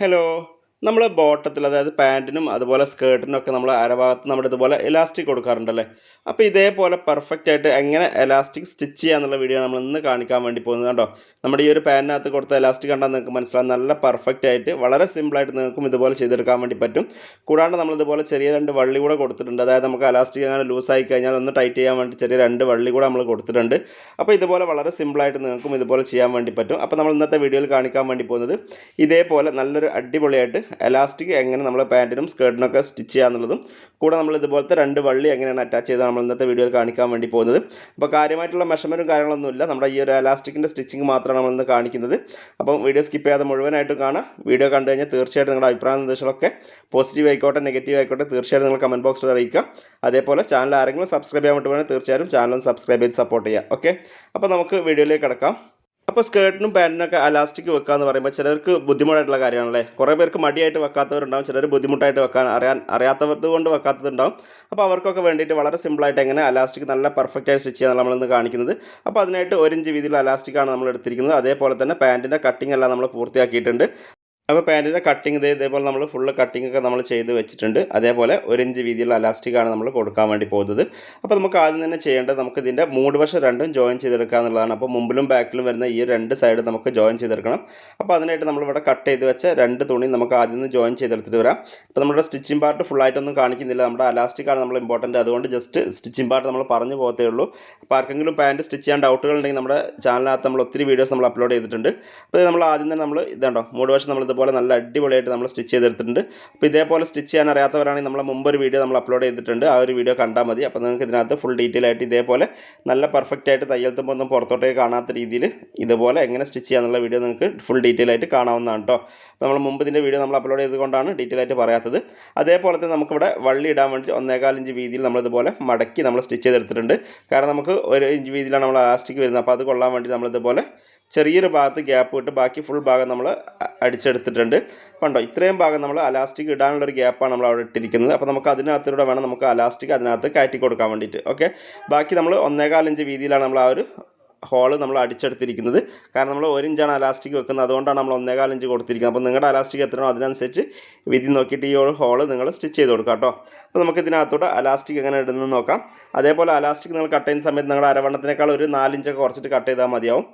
Hello. നമ്മൾ ബോട്ടത്തിൽ അതായത് പാന്റിനും അതുപോലെ സ്കേർട്ടിനും ഒക്കെ നമ്മൾ അരഭാഗത്ത് നമ്മൾ ഇതുപോലെ എലാസ്റ്റിക് കൊടുക്കാറുണ്ടല്ലേ? അപ്പോൾ ഇതേപോലെ പെർഫെക്റ്റ് ആയിട്ട് എങ്ങനെ എലാസ്റ്റിക് സ്റ്റിച്ച് ചെയ്യാന്നുള്ള വീഡിയോ നമ്മൾ ഇന്ന് കാണിക്കാൻ വേണ്ടി പോകുന്നത് കണ്ടോ? നമ്മുടെ ഈ ഒരു പാന്റിനകത്ത് കൊടുത്ത എലാസ്റ്റിക് കണ്ടാൽ നിങ്ങൾക്ക് മനസ്സിലാവും നല്ല പെർഫെക്റ്റ് ആയിട്ട് വളരെ സിമ്പിളായിട്ട് നിങ്ങൾക്കും ഇതുപോലെ ചെയ്തെടുക്കാൻ വേണ്ടി പറ്റും. കൂടാണ്ട് നമ്മൾ ഇതുപോലെ ചെറിയ രണ്ട് വള്ളി കൂടെ കൊടുത്തിട്ടുണ്ട്. അതായത് നമുക്ക് എലാസ്റ്റിക് അങ്ങനെ ലൂസായി കഴിഞ്ഞാൽ ഒന്ന് ടൈറ്റ് ചെയ്യാൻ വേണ്ടി ചെറിയ രണ്ട് വള്ളി കൂടെ നമ്മൾ കൊടുത്തിട്ടുണ്ട്. അപ്പോൾ ഇതുപോലെ വളരെ സിമ്പിളായിട്ട് നിങ്ങൾക്കും ഇതുപോലെ ചെയ്യാൻ വേണ്ടി പറ്റും. അപ്പോൾ നമ്മൾ ഇന്നത്തെ വീഡിയോയിൽ കാണിക്കാൻ വേണ്ടി പോകുന്നത് ഇതേപോലെ നല്ലൊരു അടിപൊളിയായിട്ട് എലാസ്റ്റിക് എങ്ങനെ നമ്മൾ പാന്റിനും സ്കേർട്ടിനൊക്കെ സ്റ്റിച്ച് ചെയ്യാന്നുള്ളതും കൂടെ നമ്മൾ ഇതുപോലത്തെ രണ്ട് വള്ളി എങ്ങനെയാണ് അറ്റാച്ച് ചെയ്ത് നമ്മൾ ഇന്നത്തെ വീഡിയോയിൽ കാണിക്കാൻ വേണ്ടി പോകുന്നത്. അപ്പോൾ കാര്യമായിട്ടുള്ള മെഷർമെന്റും കാര്യങ്ങളൊന്നുമില്ല നമ്മുടെ ഈ ഒരു എലാസ്റ്റിക്കിന്റെ സ്റ്റിച്ചിങ് മാത്രമാണ് നമ്മൾ ഇന്ന് കാണിക്കുന്നത്. അപ്പം വീഡിയോ സ്കിപ്പ് ചെയ്യാതെ മുഴുവനായിട്ടും കാണാം. വീഡിയോ കണ്ടു കഴിഞ്ഞാൽ തീർച്ചയായിട്ടും നിങ്ങളുടെ അഭിപ്രായ നിർദ്ദേശങ്ങളൊക്കെ പോസിറ്റീവ് ആയിക്കോട്ടെ നെഗറ്റീവ് ആയിക്കോട്ടെ തീർച്ചയായിട്ടും നിങ്ങൾ കമന്റ് ബോക്സിൽ അറിയിക്കുക. അതേപോലെ ചാനൽ ആരെങ്കിലും സബ്സ്ക്രൈബ് ചെയ്യാൻ വേണ്ടി തീർച്ചയായും ചാനൽ സബ്സ്ക്രൈബ് ചെയ്ത് സപ്പോർട്ട് ചെയ്യുക. ഓക്കെ അപ്പോൾ നമുക്ക് വീഡിയോയിലേക്ക് കിടക്കാം. അപ്പോൾ സ്കേർട്ടിനും പാന്റിനൊക്കെ അലാസ്റ്റിക് വെക്കുക എന്ന് പറയുമ്പോൾ ചിലർക്ക് ബുദ്ധിമുട്ടായിട്ടുള്ള കാര്യമാണല്ലേ? കുറേ പേർക്ക് മടിയായിട്ട് വെക്കാത്തവരുണ്ടാവും ചിലർ ബുദ്ധിമുട്ടായിട്ട് വെക്കാൻ അറിയാൻ അറിയാത്തവർക്ക് കൊണ്ട് വെക്കാത്തതുണ്ടാവും. അപ്പോൾ അവർക്കൊക്കെ വേണ്ടിയിട്ട് വളരെ സിമ്പിളായിട്ട് എങ്ങനെ അലാസ്റ്റിക് നല്ല പെർഫെക്റ്റ് ആയിട്ട് സ്റ്റിച്ച് ചെയ്യാൻ നമ്മളിന്ന് കാണിക്കുന്നത്. അപ്പോൾ അതിനായിട്ട് ഒരു ഇഞ്ച് വീതിയിലുള്ള അലാസ്റ്റിക്കാണ് നമ്മൾ എടുത്തിരിക്കുന്നത്. അതേപോലെ തന്നെ പാന്റിന്റെ കട്ടിംഗ് എല്ലാം നമ്മൾ പൂർത്തിയാക്കിയിട്ടുണ്ട്. അപ്പോൾ പാന്റിന്റെ കട്ടിങ് ഇതേ ഇതേപോലെ നമ്മൾ ഫുള്ള് കട്ടിംഗ് ഒക്കെ നമ്മൾ ചെയ്ത് വെച്ചിട്ടുണ്ട്. അതേപോലെ ഒരു ഇഞ്ച് വീതിയുള്ള അലാസ്റ്റിക്കാണ് നമ്മൾ കൊടുക്കാൻ വേണ്ടി പോകുന്നത്. അപ്പോൾ നമുക്ക് ആദ്യം തന്നെ ചെയ്യേണ്ടത് നമുക്ക് ഇതിന്റെ മൂട് വശം രണ്ടും ജോയിൻ ചെയ്തെടുക്കുക എന്നുള്ളതാണ്. അപ്പോൾ മുമ്പിലും ബാക്കിലും വരുന്ന ഈ രണ്ട് സൈഡ് നമുക്ക് ജോയിൻ ചെയ്തെടുക്കണം. അപ്പോൾ അതിനായിട്ട് നമ്മളിവിടെ കട്ട് ചെയ്ത് വെച്ച രണ്ട് തുണി നമുക്ക് ആദ്യം നിന്ന് ജോയിൻ ചെയ്തെടുത്തിട്ട് വരാം. അപ്പോൾ നമ്മുടെ സ്റ്റിച്ചിങ് പാർട്ട് ഫുള്ളായിട്ടൊന്നും കാണിക്കുന്നില്ല. നമ്മുടെ അലാസ്റ്റിക്കാണ് നമ്മൾ ഇമ്പോർട്ടന്റ് അതുകൊണ്ട് ജസ്റ്റ് സ്റ്റിച്ചിങ് പാർട്ട് നമ്മൾ പറഞ്ഞു പോകത്തേ ഉള്ളൂ. അപ്പോൾ ആർക്കെങ്കിലും പാന്റ് സ്റ്റിച്ച് ചെയ്യാൻ ഡൗട്ടുകൾ ഉണ്ടെങ്കിൽ നമ്മുടെ ചാനലിനകത്ത് നമ്മൾ ഒത്തിരി വീഡിയോസ് നമ്മൾ അപ്ലോഡ് ചെയ്തിട്ടുണ്ട്. അപ്പോൾ നമ്മൾ ആദ്യം തന്നെ നമ്മൾ ഇതുണ്ടോ മൂട് വശം നമ്മൾ ഇതുപോലെ നല്ല അടിപൊളിയായിട്ട് നമ്മൾ സ്റ്റിച്ച് ചെയ്തെടുത്തിട്ടുണ്ട്. അപ്പോൾ ഇതേപോലെ സ്റ്റിച്ച് ചെയ്യാൻ അറിയാത്തവരാണെങ്കിൽ നമ്മൾ മുമ്പ് ഒരു വീഡിയോ നമ്മൾ അപ്ലോഡ് ചെയ്തിട്ടുണ്ട്. ആ ഒരു വീഡിയോ കണ്ടാൽ മതി. അപ്പോൾ നിങ്ങൾക്ക് ഇതിനകത്ത് ഫുൾ ഡീറ്റെയിൽ ആയിട്ട് ഇതേപോലെ നല്ല പെർഫെക്റ്റ് ആയിട്ട് തയ്യൽ തുമ്പോൾ ഒന്നും പുറത്തോട്ടേക്ക് കാണാത്ത രീതിയിൽ ഇതുപോലെ എങ്ങനെ സ്റ്റിച്ച് ചെയ്യാന്നുള്ള വീഡിയോ നിങ്ങൾക്ക് ഫുൾ ഡീറ്റെയിൽ ആയിട്ട് കാണാവുന്നതാണ് കേട്ടോ നമ്മൾ മുമ്പ് ഇതിന്റെ വീഡിയോ നമ്മൾ അപ്ലോഡ് ചെയ്തുകൊണ്ടാണ് ഡീറ്റെയിൽ ആയിട്ട് പറയാത്തത്. അതേപോലെ തന്നെ നമുക്കിവിടെ വള്ളി ഇടാൻ വേണ്ടി ഒന്നേകാൽ ഇഞ്ച് വീതിയിൽ നമ്മളിതുപോലെ മടക്കി നമ്മൾ സ്റ്റിച്ച് ചെയ്തെടുത്തിട്ടുണ്ട്. കാരണം നമുക്ക് ഒരു ഇഞ്ച് വീതിയിലാണ് നമ്മൾ ഇലാസ്റ്റിക് വരുന്നത്. അപ്പോൾ അത് കൊള്ളാൻ വേണ്ടി നമ്മളിതുപോലെ ചെറിയൊരു ഭാഗത്ത് ഗ്യാപ്പ് വിട്ട് ബാക്കി ഫുൾ ഭാഗം നമ്മൾ അടിച്ചെടുത്തിട്ടുണ്ട്. കണ്ടോ? ഇത്രയും ഭാഗം നമ്മൾ അലാസ്റ്റിക് ഇടാനുള്ളൊരു ഗ്യാപ്പാണ് നമ്മൾ അവിടെ ഇട്ടിരിക്കുന്നത്. അപ്പോൾ നമുക്ക് അതിനകത്തൂടെ വേണം നമുക്ക് അലാസ്റ്റിക് അതിനകത്ത് കയറ്റി കൊടുക്കാൻ വേണ്ടിയിട്ട്. ഓക്കെ ബാക്കി നമ്മൾ ഒന്നേകാലഞ്ച് വീതിയിലാണ് നമ്മൾ ആ ഒരു ഹോൾ നമ്മൾ അടിച്ചെടുത്തിരിക്കുന്നത്. കാരണം നമ്മൾ ഒരു ഇഞ്ചാണ് അലാസ്റ്റിക് വെക്കുന്നത്. അതുകൊണ്ടാണ് നമ്മൾ ഒന്നേകാൽ ഇഞ്ച് കൊടുത്തിരിക്കുന്നത്. അപ്പോൾ നിങ്ങളുടെ അലാസ്റ്റിക് എത്രയാണോ അതിനനുസരിച്ച് വിധി നോക്കിയിട്ട് ഈ ഒരു ഹോൾ നിങ്ങൾ സ്റ്റിച്ച് ചെയ്ത് കൊടുക്കുക കേട്ടോ. അപ്പോൾ നമുക്ക് ഇതിനകത്തോട്ട് അലാസ്റ്റിക് എങ്ങനെ ഇടുന്നത് നോക്കാം. അതേപോലെ അലാസ്റ്റിക് നിങ്ങൾ കട്ട് ചെയ്യുന്ന സമയത്ത് നിങ്ങളുടെ അരവണ്ണത്തിനേക്കാൾ ഒരു നാലിഞ്ചൊക്കെ കുറച്ചിട്ട് കട്ട് ചെയ്താൽ മതിയാവും.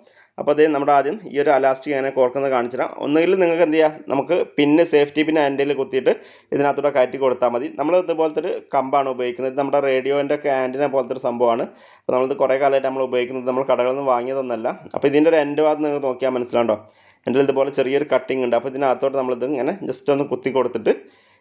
അപ്പോൾ അതേ നമ്മുടെ ആദ്യം ഈ ഒരു അലാസ്റ്റിക് അങ്ങനെ കോർക്കുന്നത് കാണിച്ചു തരാം ഒന്നുകിൽ നിങ്ങൾക്ക് എന്ത് ചെയ്യാം? നമുക്ക് പിന്നെ സേഫ്റ്റി പിന്നെ ആൻഡിൽ കുത്തിയിട്ട് ഇതിനകത്തൂടെ കയറ്റി കൊടുത്താൽ മതി. നമ്മൾ ഇതുപോലത്തെ ഒരു കമ്പാണ് ഉപയോഗിക്കുന്നത്. നമ്മുടെ റേഡിയോന്റെ ഒക്കെ ആന്റിനെ പോലത്തെ ഒരു സംഭവമാണ്. അപ്പോൾ നമ്മളിത് കുറേ കാലമായിട്ട് നമ്മൾ ഉപയോഗിക്കുന്നത്. നമ്മൾ കടകളിൽ നിന്ന് വാങ്ങിയതൊന്നല്ല. അപ്പോൾ ഇതിന്റെ ഒരു എൻഡ് ഭാഗത്ത് നിങ്ങൾക്ക് നോക്കിയാൽ മനസ്സിലാണ്ടോ എന്റെ ഇതുപോലെ ചെറിയൊരു കട്ടിങ് ഉണ്ട്. അപ്പോൾ ഇതിനകത്തോട്ട് നമ്മളിത് ഇങ്ങനെ ജസ്റ്റ് ഒന്ന് കുത്തി കൊടുത്തിട്ട്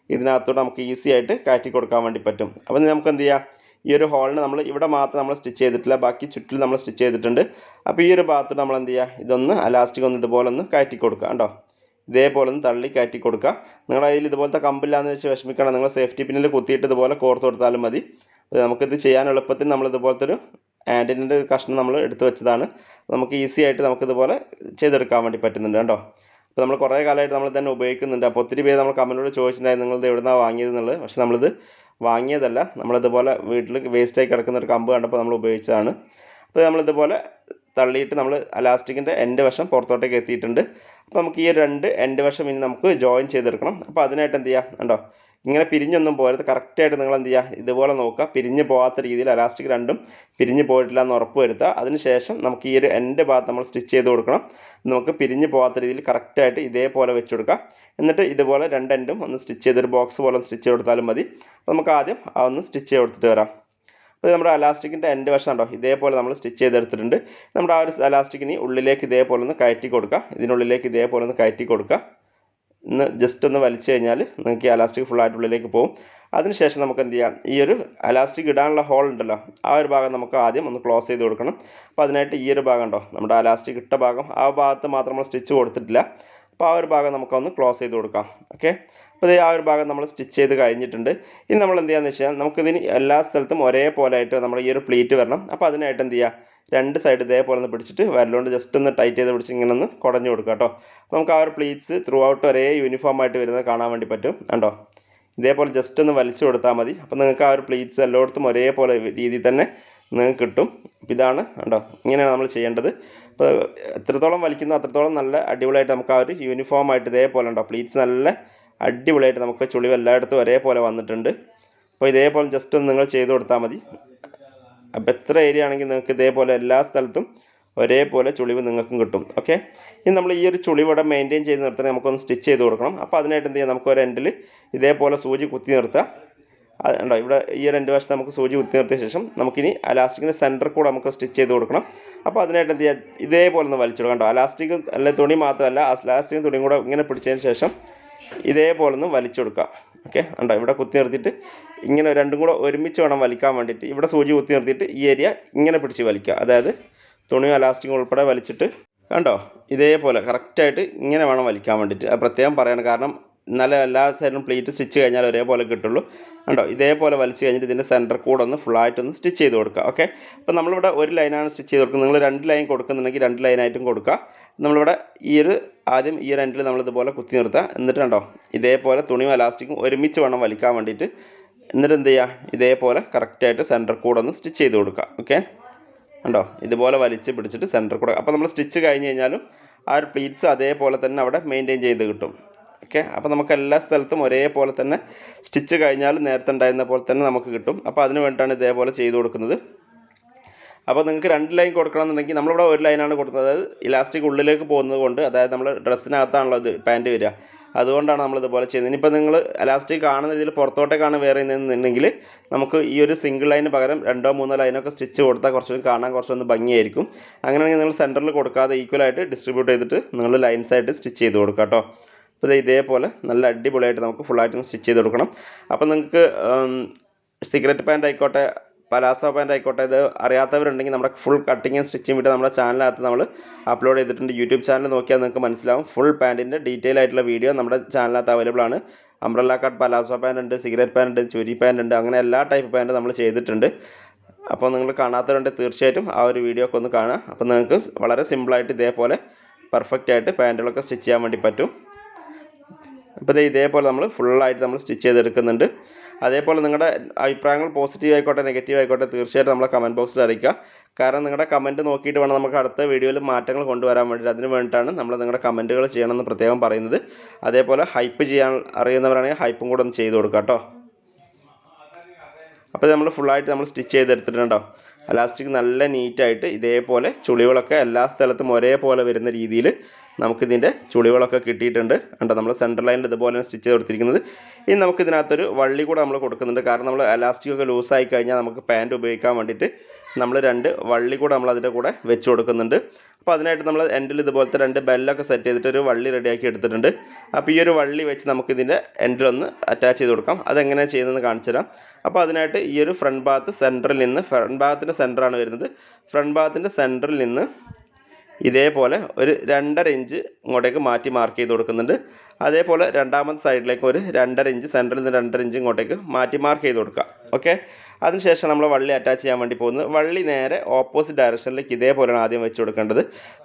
ഇതിനകത്തോട്ട് നമുക്ക് ഈസി ആയിട്ട് കയറ്റി കൊടുക്കാൻ വേണ്ടി പറ്റും. അപ്പോൾ നമുക്ക് എന്ത് ചെയ്യാം? ഈ ഒരു ഹോളിന് നമ്മൾ ഇവിടെ മാത്രം നമ്മൾ സ്റ്റിച്ച് ചെയ്തിട്ടില്ല. ബാക്കി ചുറ്റിൽ നമ്മൾ സ്റ്റിച്ച് ചെയ്തിട്ടുണ്ട്. അപ്പോൾ ഈ ഒരു ഭാഗത്ത് നമ്മൾ എന്ത് ചെയ്യുക? ഇതൊന്ന് അലാസ്റ്റിക് ഒന്ന് ഇതുപോലെ ഒന്ന് കയറ്റി കൊടുക്കുക കേട്ടോ. ഇതേപോലെ ഒന്ന് തള്ളി കയറ്റി കൊടുക്കുക. നിങ്ങളുടെ കയ്യിൽ ഇതുപോലത്തെ കമ്പില്ലാന്ന് വെച്ച് വിഷമിക്കണം നിങ്ങൾ സേഫ്റ്റി പിന്നിൽ കുത്തിയിട്ട് ഇതുപോലെ കോർത്ത് കൊടുത്താലും മതി. നമുക്കിത് ചെയ്യാൻ എളുപ്പത്തിൽ നമ്മൾ ഇതുപോലത്തെ ഒരു ആന്റിന്റെ കഷ്ണം നമ്മൾ എടുത്തു വെച്ചതാണ്. നമുക്ക് ഈസി ആയിട്ട് നമുക്കിതുപോലെ ചെയ്തെടുക്കാൻ വേണ്ടി പറ്റുന്നുണ്ട് കേട്ടോ. അപ്പോൾ നമ്മൾ കുറേ കാലമായിട്ട് നമ്മൾ തന്നെ ഉപയോഗിക്കുന്നുണ്ട്. അപ്പോൾ ഒത്തിരി പേര് നമ്മൾ കമന്റിലൂടെ ചോദിച്ചിട്ടുണ്ടായിരുന്നു നിങ്ങളിത് എവിടുന്നാണ് വാങ്ങിയത് എന്നുള്ളത് പക്ഷേ നമ്മളിത് വാങ്ങിയതല്ല. നമ്മളിതുപോലെ വീട്ടിൽ വേസ്റ്റായി കിടക്കുന്ന ഒരു കമ്പ് കണ്ടപ്പോൾ നമ്മൾ ഉപയോഗിച്ചതാണ്. അപ്പോൾ നമ്മളിതുപോലെ തള്ളിയിട്ട് നമ്മൾ അലാസ്റ്റിക്കിന്റെ എന്റെ വശം പുറത്തോട്ടേക്ക് എത്തിയിട്ടുണ്ട്. അപ്പോൾ നമുക്ക് ഈ രണ്ട് എന്റെ വശം ഇനി നമുക്ക് ജോയിൻ ചെയ്തെടുക്കണം. അപ്പോൾ അതിനായിട്ട് എന്ത് ചെയ്യാം കണ്ടോ? ഇങ്ങനെ പിരിഞ്ഞൊന്നും പോരുത്. കറക്റ്റായിട്ട് നിങ്ങൾ എന്ത് ചെയ്യുക? ഇതുപോലെ നോക്കുക. പിരിഞ്ഞ് പോകാത്ത രീതിയിൽ അലാസ്റ്റിക് രണ്ടും പിരിഞ്ഞ് പോയിട്ടില്ല എന്ന് ഉറപ്പ് വരുത്തുക. അതിനുശേഷം നമുക്ക് ഈ ഒരു എന്റെ ഭാഗത്ത് നമ്മൾ സ്റ്റിച്ച് ചെയ്ത് കൊടുക്കണം. നമുക്ക് പിരിഞ്ഞ് പോകാത്ത രീതിയിൽ കറക്റ്റായിട്ട് ഇതേപോലെ വെച്ച് കൊടുക്കുക. എന്നിട്ട് ഇതുപോലെ രണ്ട് എൻഡും ഒന്ന് സ്റ്റിച്ച് ചെയ്തൊരു ബോക്സ് പോലെ ഒന്ന് സ്റ്റിച്ച് ചെയ്ത് കൊടുത്താലും മതി. നമുക്ക് ആദ്യം ഒന്ന് സ്റ്റിച്ച് ചെയ്ത് കൊടുത്തിട്ട് വരാം. അപ്പോൾ നമ്മുടെ അലാസ്റ്റിക്കിന്റെ എൻഡ് വശം ഉണ്ടോ ഇതേപോലെ നമ്മൾ സ്റ്റിച്ച് ചെയ്തെടുത്തിട്ടുണ്ട്. നമ്മുടെ ആ ഒരു അലാസ്റ്റിക്കിന് ഉള്ളിലേക്ക് ഇതേപോലെ ഒന്ന് കയറ്റി കൊടുക്കുക. ഇതിനുള്ളിലേക്ക് ഇതേപോലെ ഒന്ന് കയറ്റി കൊടുക്കുക. ഒന്ന് ജസ്റ്റ് ഒന്ന് വലിച്ചു കഴിഞ്ഞാൽ നിങ്ങൾക്ക് ഈ അലാസ്റ്റിക് ഫുള്ളായിട്ട് ഉള്ളിലേക്ക് പോകും അതിനുശേഷം നമുക്ക് എന്ത് ചെയ്യാം? ഈ ഒരു അലാസ്റ്റിക് ഇടാനുള്ള ഹോൾ ഉണ്ടല്ലോ ആ ഒരു ഭാഗം നമുക്ക് ആദ്യം ഒന്ന് ക്ലോസ് ചെയ്ത് കൊടുക്കണം. അപ്പോൾ അതിനായിട്ട് ഈ ഒരു ഭാഗം ഉണ്ടോ? നമ്മുടെ അലാസ്റ്റിക് ഇട്ട ഭാഗം. ആ ഭാഗത്ത് മാത്രം നമ്മൾ സ്റ്റിച്ച് കൊടുത്തിട്ടില്ല. അപ്പോൾ ആ ഒരു ഭാഗം നമുക്കൊന്ന് ക്ലോസ് ചെയ്ത് കൊടുക്കാം. ഓക്കെ അപ്പോൾ ആ ഒരു ഭാഗം നമ്മൾ സ്റ്റിച്ച് ചെയ്ത് കഴിഞ്ഞിട്ടുണ്ട്. ഇനി നമ്മൾ എന്ത് ചെയ്യാന്ന് വെച്ചാൽ നമുക്കിതിന് എല്ലാ സ്ഥലത്തും ഒരേപോലെ ആയിട്ട് നമ്മൾ ഈ ഒരു പ്ലീറ്റ് വരണം. അപ്പോൾ അതിനായിട്ട് എന്ത് ചെയ്യുക രണ്ട് സൈഡ് ഇതേപോലെ ഒന്ന് പിടിച്ചിട്ട് വരലുകൊണ്ട് ജസ്റ്റ് ഒന്ന് ടൈറ്റ് ചെയ്ത് പിടിച്ച് ഇങ്ങനെ ഒന്ന് കുടഞ്ഞു കൊടുക്കുക കേട്ടോ അപ്പോൾ നമുക്ക് ആ ഒരു പ്ലീറ്റ്സ് ത്രൂ ഔട്ട് ഒരേ യൂണിഫോം ആയിട്ട് വരുന്നത് കാണാൻ വേണ്ടി പറ്റും. കണ്ടോ? ഇതേപോലെ ജസ്റ്റ് ഒന്ന് വലിച്ചു കൊടുത്താൽ മതി. അപ്പോൾ നിങ്ങൾക്ക് ആ ഒരു പ്ലീറ്റ്സ് എല്ലായിടത്തും ഒരേപോലെ രീതിയിൽ തന്നെ നിങ്ങൾക്ക് കിട്ടും. ഇതാണ് കണ്ടോ? ഇങ്ങനെയാണ് നമ്മൾ ചെയ്യേണ്ടത്. അപ്പോൾ എത്രത്തോളം വലിക്കുന്നു അത്രത്തോളം നല്ല അടിപൊളിയായിട്ട് നമുക്ക് ആ ഒരു യൂണിഫോം ആയിട്ട് ഇതേപോലെ ഉണ്ടോ? പ്ലീറ്റ്സ് നല്ല അടിപൊളിയായിട്ട് നമുക്ക് ചുളിവ് എല്ലായിടത്തും ഒരേപോലെ വന്നിട്ടുണ്ട്. അപ്പോൾ ഇതേപോലെ ജസ്റ്റ് ഒന്ന് നിങ്ങൾ ചെയ്ത് കൊടുത്താൽ മതി. അപ്പോൾ എത്ര ഏരിയ ആണെങ്കിൽ നിങ്ങൾക്ക് ഇതേപോലെ എല്ലാ സ്ഥലത്തും ഒരേപോലെ ചുളിവ് നിങ്ങൾക്കും കിട്ടും. ഓക്കെ ഇനി നമ്മൾ ഈ ഒരു ചുളിവ് ഇവിടെ മെയിന്റെയിൻ ചെയ്ത് നിർത്തണേ നമുക്കൊന്ന് സ്റ്റിച്ച് ചെയ്ത് കൊടുക്കണം. അപ്പോൾ അതിനായിട്ട് എന്ത് ചെയ്യാം? നമുക്ക് ഒരു എൻഡിൽ ഇതേപോലെ സൂചി കുത്തി നിർത്താം. അതുണ്ടോ ഇവിടെ ഈ രണ്ട് വശത്ത് നമുക്ക് സൂചി കുത്തി നിർത്തിയ ശേഷം നമുക്കിനി അലാസ്റ്റിക്കിന്റെ സെന്റർ കൂടെ നമുക്ക് സ്റ്റിച്ച് ചെയ്ത് കൊടുക്കണം. അപ്പോൾ അതിനായിട്ട് എന്ത് ചെയ്യുക ഇതേപോലെ ഒന്ന് വലിച്ചു കൊടുക്കണം കേട്ടോ അലാസ്റ്റിക് അല്ല തുണി മാത്രമല്ല അലാസ്റ്റിക്കും തുണിയും കൂടെ ഇങ്ങനെ പിടിച്ചതിന് ശേഷം ഇതേപോലെ ഒന്ന് വലിച്ചു കൊടുക്കുക. ഓക്കെ ഉണ്ടോ ഇവിടെ കുത്തി നിർത്തിയിട്ട് ഇങ്ങനെ രണ്ടും കൂടെ ഒരുമിച്ച് വേണം വലിക്കാൻ വേണ്ടിയിട്ട്. ഇവിടെ സൂചി കുത്തി നിർത്തിയിട്ട് ഈ ഏരിയ ഇങ്ങനെ പിടിച്ച് വലിക്കുക. അതായത് തുണിയും അലാസ്റ്റിക്കും ഉൾപ്പെടെ വലിച്ചിട്ട് കണ്ടോ? ഇതേപോലെ കറക്റ്റായിട്ട് ഇങ്ങനെ വേണം വലിക്കാൻ വേണ്ടിയിട്ട്. അത് പ്രത്യേകം പറയണം. കാരണം എന്നാലേ എല്ലാ സൈഡിലും പ്ലീറ്റ് സ്റ്റിച്ച് കഴിഞ്ഞാൽ ഒരേപോലെ കിട്ടുള്ളൂ. കണ്ടോ? ഇതേപോലെ വലിച്ചു കഴിഞ്ഞിട്ട് ഇതിന്റെ സെന്റർ കൂടെ ഒന്ന് ഫുള്ളായിട്ടൊന്ന് സ്റ്റിച്ച് ചെയ്ത് കൊടുക്കുക ഓക്കെ അപ്പോൾ നമ്മളിവിടെ ഒരു ലൈനാണ് സ്റ്റിച്ച് ചെയ്ത് കൊടുക്കുന്നത്. നിങ്ങൾ രണ്ട് ലൈൻ കൊടുക്കുന്നുണ്ടെങ്കിൽ രണ്ട് ലൈനായിട്ടും കൊടുക്കുക. നമ്മളിവിടെ ഈ ഒരു ആദ്യം ഈ ഒരു എൻഡിൽ നമ്മളിതുപോലെ കുത്തി നിർത്തുക. എന്നിട്ട് കണ്ടോ? ഇതേപോലെ തുണിയും അലാസ്റ്റിക്കും ഒരുമിച്ച് വേണം വലിക്കാൻ വേണ്ടിയിട്ട്. എന്നിട്ട് എന്ത് ചെയ്യുക? ഇതേപോലെ കറക്റ്റായിട്ട് സെന്റർ കൂടെ ഒന്ന് സ്റ്റിച്ച് ചെയ്ത് കൊടുക്കുക ഓക്കെ ഉണ്ടോ ഇതുപോലെ വലിച്ച് പിടിച്ചിട്ട് സെന്റർ കൂടെ. അപ്പോൾ നമ്മൾ സ്റ്റിച്ച് കഴിഞ്ഞ് കഴിഞ്ഞാലും ആ ഒരു പ്ലീറ്റ്സ് അതേപോലെ തന്നെ അവിടെ മെയിന്റെയിൻ ചെയ്ത് കിട്ടും. ഓക്കെ? അപ്പോൾ നമുക്ക് എല്ലാ സ്ഥലത്തും ഒരേപോലെ തന്നെ സ്റ്റിച്ച് കഴിഞ്ഞാൽ നേരത്തെ ഉണ്ടായിരുന്ന പോലെ തന്നെ നമുക്ക് കിട്ടും. അപ്പോൾ അതിന് വേണ്ടിയിട്ടാണ് ഇതേപോലെ ചെയ്ത് കൊടുക്കുന്നത്. അപ്പോൾ നിങ്ങൾക്ക് രണ്ട് ലൈൻ കൊടുക്കണമെന്നുണ്ടെങ്കിൽ നമ്മളിവിടെ ഒരു ലൈനാണ് കൊടുക്കുന്നത്. അതായത് ഇലാസ്റ്റിക് ഉള്ളിലേക്ക് പോകുന്നത് കൊണ്ട് അതായത് നമ്മൾ ഡ്രസ്സിനകത്താണല്ലോ ഇത് പാന്റ് വരിക. അതുകൊണ്ടാണ് നമ്മൾ ഇതുപോലെ ചെയ്യുന്നത്. ഇനിയിപ്പോൾ നിങ്ങൾ ഇലാസ്റ്റിക് കാണുന്ന രീതിയിൽ പുറത്തോട്ടേക്കാണ് വേറെ നിന്നുണ്ടെങ്കിൽ നമുക്ക് ഈ ഒരു സിംഗിൾ ലൈന് പകരം രണ്ടോ മൂന്നോ ലൈനൊക്കെ സ്റ്റിച്ച് കൊടുത്താൽ കുറച്ചും കാണാൻ കുറച്ചൊന്ന് ഭംഗിയായിരിക്കും. അങ്ങനെയാണെങ്കിൽ നിങ്ങൾ സെന്ററിൽ കൊടുക്കാതെ ഈക്വലായിട്ട് ഡിസ്ട്രിബ്യൂട്ട് ചെയ്തിട്ട് നിങ്ങൾ ലൈൻസായിട്ട് സ്റ്റിച്ച് ചെയ്ത് കൊടുക്കാം കേട്ടോ. അപ്പോൾ ഇതേപോലെ നല്ല അടിപൊളിയായിട്ട് നമുക്ക് ഫുള്ളായിട്ട് സ്റ്റിച്ച് ചെയ്ത് കൊടുക്കണം. അപ്പോൾ നിങ്ങൾക്ക് സിഗരറ്റ് പാന്റ് ആയിക്കോട്ടെ പലാസോ പാന്റ് ആയിക്കോട്ടെ ഇത് അറിയാത്തവരുണ്ടെങ്കിൽ നമ്മുടെ ഫുൾ കട്ടിങ്ങും സ്റ്റിച്ചും വിട്ട് നമ്മുടെ ചാനലിനകത്ത് നമ്മൾ അപ്ലോഡ് ചെയ്തിട്ടുണ്ട്. യൂട്യൂബ് ചാനൽ നോക്കിയാൽ നിങ്ങൾക്ക് മനസ്സിലാവും. ഫുൾ പാന്റിന്റെ ഡീറ്റെയിൽ ആയിട്ടുള്ള വീഡിയോ നമ്മുടെ ചാനലിനകത്ത് അവൈലബിൾ ആണ്. അംബ്രല്ല കട്ട് പലാസോ പാന്റ് ഉണ്ട് സിഗരറ്റ് പാന്റ് ഉണ്ട് ചുരി പാന്റ് ഉണ്ട് അങ്ങനെ എല്ലാ ടൈപ്പ് പാന്റ് നമ്മൾ ചെയ്തിട്ടുണ്ട്. അപ്പോൾ നിങ്ങൾ കാണാത്തവരുണ്ട് തീർച്ചയായിട്ടും ആ ഒരു വീഡിയോ ഒക്കെ ഒന്ന് കാണാം അപ്പോൾ നിങ്ങൾക്ക് വളരെ സിമ്പിളായിട്ട് ഇതേപോലെ പെർഫെക്റ്റ് ആയിട്ട് പാന്റുകളൊക്കെ സ്റ്റിച്ച് ചെയ്യാൻ വേണ്ടി പറ്റും. അപ്പോൾ ഇതേപോലെ നമ്മൾ ഫുള്ളായിട്ട് നമ്മൾ സ്റ്റിച്ച് ചെയ്തെടുക്കുന്നുണ്ട്. അതേപോലെ നിങ്ങളുടെ അഭിപ്രായങ്ങൾ പോസിറ്റീവ് ആയിക്കോട്ടെ നെഗറ്റീവ് ആയിക്കോട്ടെ തീർച്ചയായിട്ടും നമ്മളെ കമന്റ് ബോക്സിൽ അറിയിക്കുക. കാരണം നിങ്ങളുടെ കമന്റ് നോക്കിയിട്ട് വേണം നമുക്ക് അടുത്ത വീഡിയോയിൽ മാറ്റങ്ങൾ കൊണ്ടുവരാൻ വേണ്ടിയിട്ട്. അതിന് വേണ്ടിയിട്ടാണ് നമ്മൾ നിങ്ങളുടെ കമന്റുകൾ ചെയ്യണമെന്ന് പ്രത്യേകം പറയുന്നത്. അതേപോലെ ഹൈപ്പ് ചെയ്യാൻ അറിയുന്നവരാണെങ്കിൽ ഹൈപ്പും കൂടെ ഒന്ന് ചെയ്ത് കൊടുക്കുക കേട്ടോ. അപ്പോൾ നമ്മൾ ഫുള്ളായിട്ട് നമ്മൾ സ്റ്റിച്ച് ചെയ്തെടുത്തിട്ടുണ്ടോ? അലാസ്റ്റിക് നല്ല നീറ്റായിട്ട് ഇതേപോലെ ചുളികളൊക്കെ എല്ലാ സ്ഥലത്തും ഒരേപോലെ വരുന്ന രീതിയിൽ നമുക്കിതിന്റെ ചുളികളൊക്കെ കിട്ടിയിട്ടുണ്ട്. കണ്ടോ നമ്മൾ സെന്റർ ലൈനിൽ ഇതുപോലെ സ്റ്റിച്ച് കൊടുത്തിരിക്കുന്നത് ഇനി നമുക്കിതിനകത്തൊരു വള്ളി കൂടെ നമ്മൾ കൊടുക്കുന്നുണ്ട്. കാരണം നമ്മൾ അലാസ്റ്റിക് ഒക്കെ ലൂസായി കഴിഞ്ഞാൽ നമുക്ക് പാന്റ് ഉപയോഗിക്കാൻ വേണ്ടിയിട്ട് നമ്മൾ രണ്ട് വള്ളി കൂടെ നമ്മൾ അതിന്റെ കൂടെ വെച്ച് കൊടുക്കുന്നുണ്ട്. അപ്പോൾ അതിനായിട്ട് നമ്മൾ എൻഡിൽ ഇതുപോലത്തെ രണ്ട് ബെല്ലൊക്കെ സെറ്റ് ചെയ്തിട്ട് ഒരു വള്ളി റെഡിയാക്കി എടുത്തിട്ടുണ്ട്. അപ്പോൾ ഈ ഒരു വള്ളി വെച്ച് നമുക്കിതിന്റെ എൻഡിലൊന്ന് അറ്റാച്ച് ചെയ്ത് കൊടുക്കാം. അതെങ്ങനെയാണ് ചെയ്യുന്നതെന്ന് കാണിച്ചു തരാം. അപ്പോൾ അതിനായിട്ട് ഈ ഒരു ഫ്രണ്ട് ഭാഗത്ത് സെന്ററിൽ നിന്ന് ഫ്രണ്ട് ഭാഗത്തിന്റെ സെന്ററാണ് വരുന്നത്. ഫ്രണ്ട് ഭാഗത്തിന്റെ സെന്ററിൽ നിന്ന് ഇതേപോലെ ഒരു രണ്ടര ഇഞ്ച് ഇങ്ങോട്ടേക്ക് മാറ്റി മാർക്ക് ചെയ്ത് കൊടുക്കുന്നുണ്ട്. അതേപോലെ രണ്ടാമത്തെ സൈഡിലേക്ക് ഒരു രണ്ടര ഇഞ്ച് സെന്ററിൽ നിന്ന് രണ്ടര ഇഞ്ച് ഇങ്ങോട്ടേക്ക് മാറ്റി മാർക്ക് ചെയ്ത് കൊടുക്കുക. ഓക്കെ അതിനുശേഷം നമ്മൾ വള്ളി അറ്റാച്ച് ചെയ്യാൻ വേണ്ടി പോകുന്നത്. വള്ളി നേരെ ഓപ്പോസിറ്റ് ഡയറക്ഷനിലേക്ക് ഇതേപോലെയാണ് ആദ്യം വെച്ച് കൊടുക്കേണ്ടത്.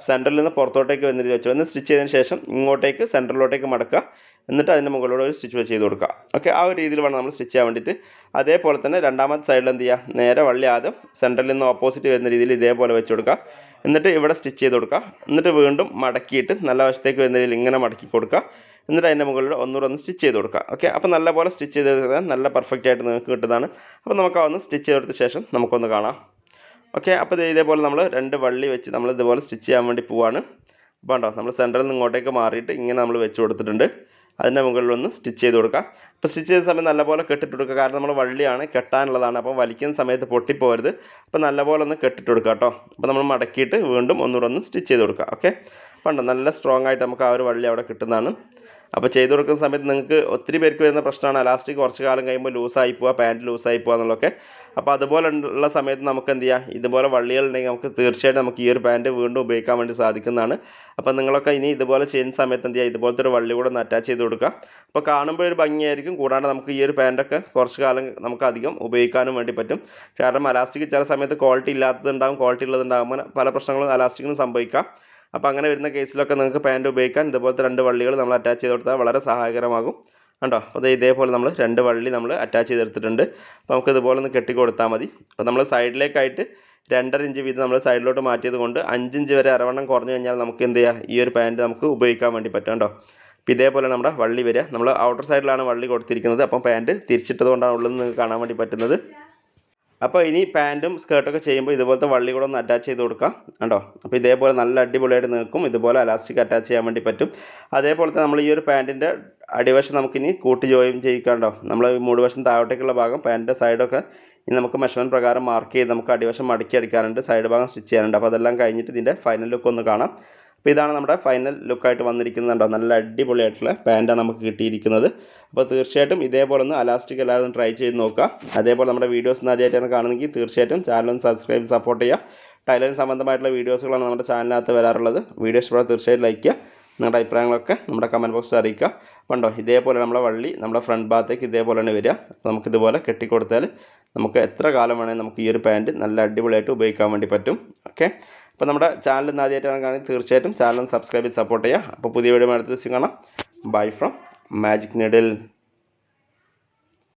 സെന്ററിൽ നിന്ന് പുറത്തോട്ടേക്ക് വന്നിട്ട് വെച്ച് വന്ന് സ്റ്റിച്ച് ചെയ്തതിന് ശേഷം ഇങ്ങോട്ടേക്ക് സെന്ററിലോട്ടേക്ക് മടക്കുക. എന്നിട്ട് അതിന്റെ മുകളിലൂടെ ഒരു സ്റ്റിച്ച് ചെയ്ത് കൊടുക്കുക. ഓക്കെ ആ ഒരു രീതിയിൽ വേണം നമ്മൾ സ്റ്റിച്ച് ചെയ്യാൻ വേണ്ടിയിട്ട്. അതേപോലെ തന്നെ രണ്ടാമത്തെ സൈഡിൽ എന്ത് ചെയ്യുക? നേരെ വള്ളി ആദ്യം സെന്ററിൽ നിന്ന് ഓപ്പോസിറ്റ് വരുന്ന രീതിയിൽ ഇതേപോലെ വെച്ച് കൊടുക്കുക. എന്നിട്ട് ഇവിടെ സ്റ്റിച്ച് ചെയ്ത് കൊടുക്കുക. എന്നിട്ട് വീണ്ടും മടക്കിയിട്ട് നല്ല വശത്തേക്ക് വരുന്ന രീതിയിൽ ഇങ്ങനെ മടക്കി കൊടുക്കുക. എന്നിട്ട് അതിന്റെ മുകളിൽ ഒന്നുകൂടെ ഒന്ന് സ്റ്റിച്ച് ചെയ്ത് കൊടുക്കുക. ഓക്കെ അപ്പോൾ നല്ല പോലെ സ്റ്റിച്ച് ചെയ്ത് നല്ല പെർഫെക്റ്റ് ആയിട്ട് നിങ്ങൾക്ക് കിട്ടുന്നതാണ്. അപ്പോൾ നമുക്ക് അതൊന്ന് സ്റ്റിച്ച് ചെയ്തെടുത്ത ശേഷം നമുക്കൊന്ന് കാണാം. ഓക്കെ അപ്പോൾ ഇതേപോലെ നമ്മൾ രണ്ട് വള്ളി വെച്ച് നമ്മൾ ഇതുപോലെ സ്റ്റിച്ച് ചെയ്യാൻ വേണ്ടി പോവാണ്. അപ്പോൾ ഉണ്ടോ നമ്മൾ സെന്ററിൽ നിന്ന് ഇങ്ങോട്ടേക്ക് മാറിയിട്ട് ഇങ്ങനെ നമ്മൾ വെച്ച് കൊടുത്തിട്ടുണ്ട്. അതിന്റെ മുകളിൽ ഒന്ന് സ്റ്റിച്ച് ചെയ്ത് കൊടുക്കുക അപ്പോൾ സ്റ്റിച്ച് ചെയ്യുന്ന സമയം നല്ലപോലെ കെട്ടിട്ട് കൊടുക്കുക. കാരണം നമ്മൾ വള്ളിയാണ് കെട്ടാനുള്ളതാണ്. അപ്പോൾ വലിക്കുന്ന സമയത്ത് പൊട്ടിപ്പോരുത് അപ്പോൾ നല്ലപോലെ ഒന്ന് കെട്ടിട്ട് കൊടുക്കുക കേട്ടോ. അപ്പോൾ നമ്മൾ മടക്കിയിട്ട് വീണ്ടും ഒന്നുകൂടെ ഒന്ന് സ്റ്റിച്ച് ചെയ്ത് കൊടുക്കുക. ഓക്കെ? അപ്പോൾ നല്ല സ്ട്രോങ് ആയിട്ട് നമുക്ക് ആ ഒരു വള്ളി അവിടെ കിട്ടുന്നതാണ്. അപ്പോൾ ചെയ്ത് കൊടുക്കുന്ന സമയത്ത് നിങ്ങൾക്ക് ഒത്തിരി പേർക്ക് വരുന്ന പ്രശ്നമാണ്. അലാസ്റ്റിക് കുറച്ച് കാലം കഴിയുമ്പോൾ ലൂസായി പോവുക പാന്റ് ലൂസായി പോവുക എന്നുള്ളതൊക്കെ. അപ്പോൾ അതുപോലെ ഉള്ള സമയത്ത് നമുക്ക് എന്ത് ചെയ്യാം? ഇതുപോലെ വള്ളികളുണ്ടെങ്കിൽ നമുക്ക് തീർച്ചയായിട്ടും നമുക്ക് ഈ ഒരു പാന്റ് വീണ്ടും ഉപയോഗിക്കാൻ വേണ്ടി സാധിക്കുന്നതാണ്. അപ്പോൾ നിങ്ങളൊക്കെ ഇനി ഇതുപോലെ ചെയ്യുന്ന സമയത്ത് എന്ത് ചെയ്യുക? ഇതുപോലത്തെ ഒരു വള്ളി കൂടെ ഒന്ന് അറ്റാച്ച് ചെയ്ത് കൊടുക്കുക. അപ്പോൾ കാണുമ്പോൾ ഒരു ഭംഗിയായിരിക്കും. കൂടാണ്ട് നമുക്ക് ഈ ഒരു പാന്റൊക്കെ കുറച്ച് കാലം നമുക്ക് അധികം ഉപയോഗിക്കാനും വേണ്ടി പറ്റും. കാരണം അലാസ്റ്റിക് ചില സമയത്ത് ക്വാളിറ്റി ഇല്ലാത്തതുണ്ടാകും ക്വാളിറ്റി ഉള്ളതുണ്ടാകുമ്പോൾ പല പ്രശ്നങ്ങളും അലാസ്റ്റിക്കിന് സംഭവിക്കാം. അപ്പോൾ അങ്ങനെ വരുന്ന കേസിലൊക്കെ നിങ്ങൾക്ക് പാന്റ് ഉപയോഗിക്കാൻ ഇതുപോലത്തെ രണ്ട് വള്ളികൾ നമ്മൾ അറ്റാച്ച് ചെയ്ത് കൊടുത്താൽ വളരെ സഹായകരമാകും. കണ്ടോ? അപ്പോൾ ഇതേപോലെ നമ്മൾ രണ്ട് വള്ളി നമ്മൾ അറ്റാച്ച് ചെയ്തെടുത്തിട്ടുണ്ട് അപ്പോൾ നമുക്ക് ഇതുപോലെ ഒന്ന് കെട്ടി കൊടുത്താൽ മതി. അപ്പോൾ നമ്മൾ സൈഡിലേക്കായിട്ട് രണ്ടര ഇഞ്ച് വീതം നമ്മൾ സൈഡിലോട്ട് മാറ്റിയത് കൊണ്ട് അഞ്ചിഞ്ച് വരെ അരവണ്ണം കുറഞ്ഞു കഴിഞ്ഞാൽ നമുക്ക് എന്ത് ചെയ്യാം? ഈ ഒരു പാന്റ് നമുക്ക് ഉപയോഗിക്കാൻ വേണ്ടി പറ്റും കേട്ടോ അപ്പോൾ ഇതേപോലെ നമ്മുടെ വള്ളി വരിക. നമ്മൾ ഔട്ടർ സൈഡിലാണ് വള്ളി കൊടുത്തിരിക്കുന്നത്. അപ്പം പാന്റ് തിരിച്ചിട്ടത് കൊണ്ടാണ് ഉള്ളിൽ നിന്ന് കാണാൻ വേണ്ടി പറ്റുന്നത്. അപ്പോൾ ഇനി പാന്റും സ്കേർട്ടൊക്കെ ചെയ്യുമ്പോൾ ഇതുപോലത്തെ വള്ളി കൂടെ ഒന്ന് അറ്റാച്ച് ചെയ്ത് കൊടുക്കാം. കണ്ടോ? അപ്പോൾ ഇതേപോലെ നല്ല അടിപൊളിയായിട്ട് നിൽക്കും. ഇതുപോലെ അലാസ്റ്റിക് അറ്റാച്ച് ചെയ്യാൻ വേണ്ടി പറ്റും. അതേപോലെ തന്നെ നമ്മൾ ഈ ഒരു പാന്റിന്റെ അടിവശം നമുക്കിനി കൂട്ടി ജോയിൻ ചെയ്യിക്കാണ്ടോ നമ്മൾ മൂടുവശം താഴോട്ടേക്കുള്ള ഭാഗം പാന്റിന്റെ സൈഡൊക്കെ ഇനി നമുക്ക് മെഷർമെന്റ് പ്രകാരം മാർക്ക് ചെയ്ത് നമുക്ക് അടിവശം മടക്കി അടിക്കാനുണ്ട്. സൈഡ് ഭാഗം സ്റ്റിച്ച് ചെയ്യാനുണ്ട്. അപ്പോൾ അതെല്ലാം കഴിഞ്ഞിട്ട് ഇതിന്റെ ഫൈനൽ ലുക്ക് ഒന്ന് കാണാം. അപ്പോൾ ഇതാണ് നമ്മുടെ ഫൈനൽ ലുക്കായിട്ട് വന്നിരിക്കുന്നത് കണ്ടോ? നല്ല അടിപൊളിയായിട്ടുള്ള പാന്റാണ് നമുക്ക് കിട്ടിയിരിക്കുന്നത്. അപ്പോൾ തീർച്ചയായിട്ടും ഇതേപോലെ ഒന്ന് അലാസ്റ്റിക് അല്ലാതെ ട്രൈ ചെയ്ത് നോക്കുക. അതേപോലെ നമ്മുടെ വീഡിയോസ് ആദ്യമായിട്ടാണ് കാണുന്നതെങ്കിൽ തീർച്ചയായിട്ടും ചാനൽ ഒന്ന് സബ്സ്ക്രൈബ് സപ്പോർട്ട് ചെയ്യുക. ടൈലറിംഗ് സംബന്ധമായിട്ടുള്ള വീഡിയോസുകളാണ് നമ്മുടെ ചാനലിനകത്ത് വരാറുള്ളത്. വീഡിയോസ് ഇഷ്ടപ്പെടാൻ തീർച്ചയായിട്ടും ലൈക്ക് ചെയ്യുക. നിങ്ങളുടെ അഭിപ്രായങ്ങളൊക്കെ നമ്മുടെ കമന്റ് ബോക്സിൽ അറിയിക്കുക. കണ്ടോ ഇതേപോലെ നമ്മുടെ വള്ളി നമ്മുടെ ഫ്രണ്ട് ഭാഗത്തേക്ക് ഇതേപോലെ തന്നെ വരിക. നമുക്കിതുപോലെ കെട്ടിക്കൊടുത്താൽ നമുക്ക് എത്ര കാലം വേണമെങ്കിൽ നമുക്ക് ഈ ഒരു പാന്റ് നല്ല അടിപൊളിയായിട്ട് ഉപയോഗിക്കാൻ വേണ്ടി പറ്റും. ഓക്കെ അപ്പോൾ നമ്മുടെ ചാനൽ ഇന്ന് ആദ്യമായിട്ടാണ് കാണുന്നത് തീർച്ചയായിട്ടും ചാനൽ സബ്സ്ക്രൈബ് ചെയ്ത് സപ്പോർട്ട് ചെയ്യുക. അപ്പോൾ പുതിയ വീഡിയോ അടുത്ത ദിവസം കാണാം. Bye from magic needle